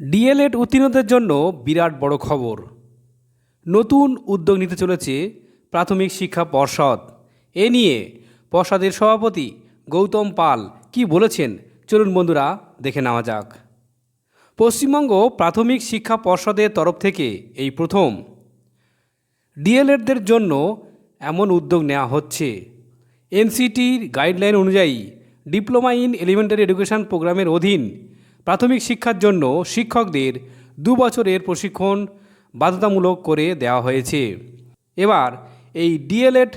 D.El.Ed উত্তীর্ণদের জন্য বিরাট বড় খবর। নতুন উদ্যোগ নিতে চলেছে প্রাথমিক শিক্ষা পর্ষদ। এ নিয়ে পর্ষদের সভাপতি গৌতম পাল কি বলেছেন, চলুন বন্ধুরা দেখে নেওয়া যাক। পশ্চিমবঙ্গ প্রাথমিক শিক্ষা পর্ষদের তরফ থেকে এই প্রথম। ডিএলএডদের জন্য এমন উদ্যোগ নেওয়া হচ্ছে। এনসিটির গাইডলাইন অনুযায়ী ডিপ্লোমা ইন এলিমেন্টারি এডুকেশন প্রোগ্রামের অধীন প্রাথমিক শিক্ষার জন্য শিক্ষকদের দু বছরের প্রশিক্ষণ বাধ্যতামূলক করে দেওয়া হয়েছে। এবার এই ডিএলএড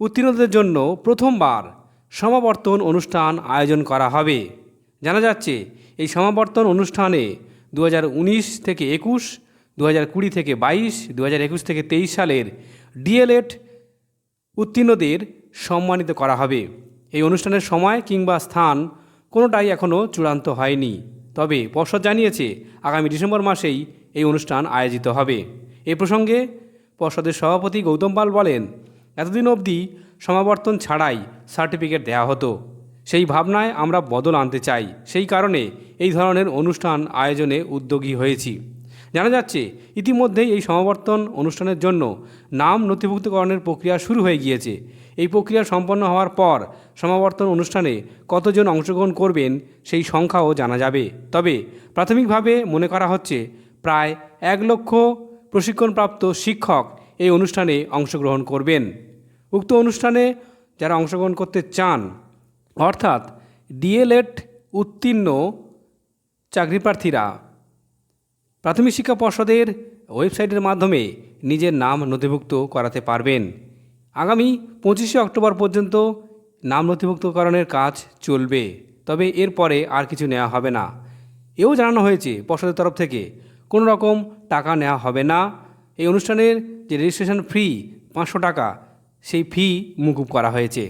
উত্তীর্ণদের জন্য প্রথমবার সমাবর্তন অনুষ্ঠান আয়োজন করা হবে। জানা যাচ্ছে, এই সমাবর্তন অনুষ্ঠানে দু হাজার উনিশ থেকে একুশ দু থেকে বাইশ দু থেকে তেইশ সালের ডিএলএড উত্তীর্ণদের সম্মানিত করা হবে। এই অনুষ্ঠানের সময় কিংবা স্থান কোনোটাই এখনও চূড়ান্ত হয়নি। তবে পর্ষদ জানিয়েছে, আগামী ডিসেম্বর মাসেই এই অনুষ্ঠান আয়োজিত হবে। এ প্রসঙ্গে পর্ষদের সভাপতি গৌতম পাল বলেন, এতদিন অবধি সমাবর্তন ছাড়াই সার্টিফিকেট দেওয়া হতো। সেই ভাবনায় আমরা বদল আনতে চাই। সেই কারণে এই ধরনের অনুষ্ঠান আয়োজনে উদ্যোগী হয়েছি। জানা যাচ্ছে, ইতিমধ্যেই এই সমাবর্তন অনুষ্ঠানের জন্য নাম নথিভুক্তকরণের প্রক্রিয়া শুরু হয়ে গিয়েছে। এই প্রক্রিয়া সম্পন্ন হওয়ার পর সমাবর্তন অনুষ্ঠানে কতজন অংশগ্রহণ করবেন সেই সংখ্যাও জানা যাবে। তবে প্রাথমিকভাবে মনে করা হচ্ছে, প্রায় এক লক্ষ প্রশিক্ষণপ্রাপ্ত শিক্ষক এই অনুষ্ঠানে অংশগ্রহণ করবেন। উক্ত অনুষ্ঠানে যারা অংশগ্রহণ করতে চান, অর্থাৎ ডিএলএড উত্তীর্ণ চাকরিপ্রার্থীরা প্রাথমিক শিক্ষা পর্ষদের ওয়েবসাইটের মাধ্যমে নিজের নাম নথিভুক্ত করাতে পারবেন। আগামী পঁচিশে অক্টোবর পর্যন্ত নাম নথিভুক্তকরণের কাজ চলবে, তবে এরপরে আর কিছু নেওয়া হবে না। এও জানানো হয়েছে, পর্ষদের তরফ থেকে কোনো রকম টাকা নেওয়া হবে না। এই অনুষ্ঠানের যে রেজিস্ট্রেশন ফি পাঁচশো টাকা, সেই ফি মুকুব করা হয়েছে।